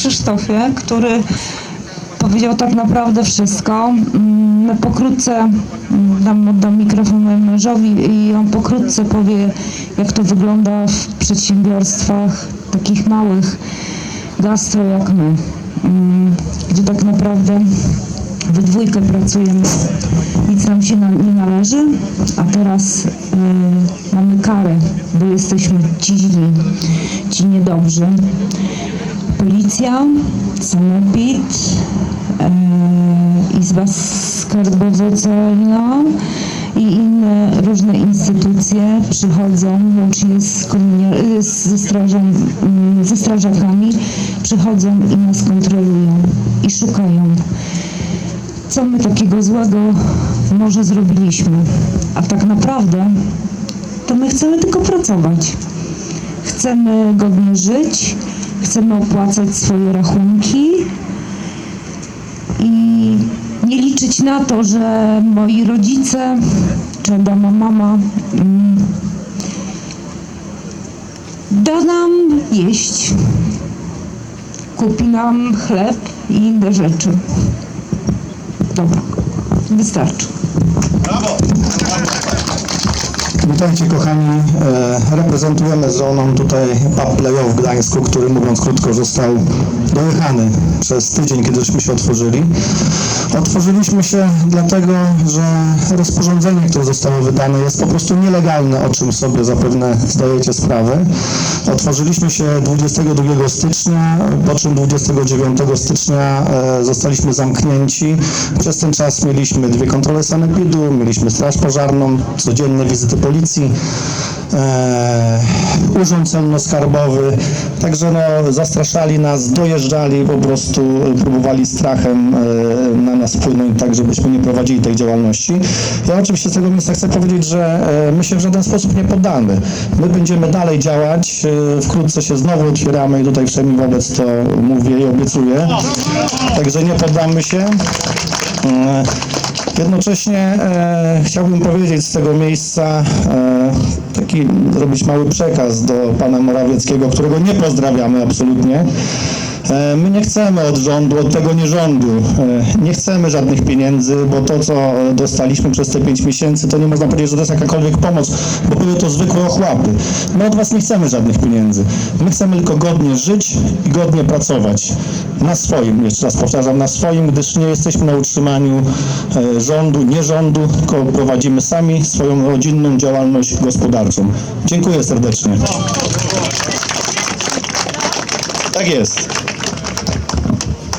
Krzysztofie, który powiedział tak naprawdę wszystko. Mm, no Pokrótce mm, dam, oddam mikrofon mojemu mężowi i on pokrótce powie, jak to wygląda w przedsiębiorstwach takich małych gastro jak my, mm, gdzie tak naprawdę we dwójkę pracujemy, nic nam się nie należy, a teraz y, mamy karę, bo jesteśmy ci źli, ci. Policja, sanepid, e, Izba Skarbowo-Celna i inne różne instytucje przychodzą, łącznie z- ze, strażą, mm, ze strażakami, przychodzą i nas kontrolują i szukają co my takiego złego może zrobiliśmy. A tak naprawdę to my chcemy tylko pracować. Chcemy godnie żyć, chcemy opłacać swoje rachunki i nie liczyć na to, że moi rodzice czy Adama mama mm, da nam jeść, kupi nam chleb i inne rzeczy. Dobra, wystarczy. Witajcie kochani, e, reprezentujemy z żoną tutaj pub Playo w Gdańsku, który mówiąc krótko został dojechany przez tydzień, kiedyśmy się otworzyli. Otworzyliśmy się dlatego, że rozporządzenie, które zostało wydane jest po prostu nielegalne, o czym sobie zapewne zdajecie sprawę. Otworzyliśmy się 22 stycznia, po czym 29 stycznia e, zostaliśmy zamknięci. Przez ten czas mieliśmy dwie kontrole sanepidu, mieliśmy straż pożarną, codzienne wizyty policji, e, urząd celno-skarbowy. Także no, zastraszali nas, dojeżdżali, po prostu próbowali strachem e, na nas wpłynąć tak, żebyśmy nie prowadzili tej działalności. Ja oczywiście z tego miejsca chcę powiedzieć, że e, my się w żaden sposób nie poddamy. My będziemy dalej działać, e, wkrótce się znowu otwieramy i tutaj wszemi wobec to mówię i obiecuję. Także nie poddamy się. E, Jednocześnie e, chciałbym powiedzieć z tego miejsca e, taki zrobić mały przekaz do pana Morawieckiego, którego nie pozdrawiamy absolutnie. E, My nie chcemy od rządu, od tego nie rządu, e, nie chcemy żadnych pieniędzy, bo to, co e, dostaliśmy przez te pięć miesięcy, to nie można powiedzieć, że to jest jakakolwiek pomoc, bo były to zwykłe ochłapy. My od was nie chcemy żadnych pieniędzy. My chcemy tylko godnie żyć i godnie pracować. Na swoim, jeszcze raz powtarzam, na swoim, gdyż nie jesteśmy na utrzymaniu rządu, nie rządu, tylko prowadzimy sami swoją rodzinną działalność gospodarczą. Dziękuję serdecznie. Tak jest.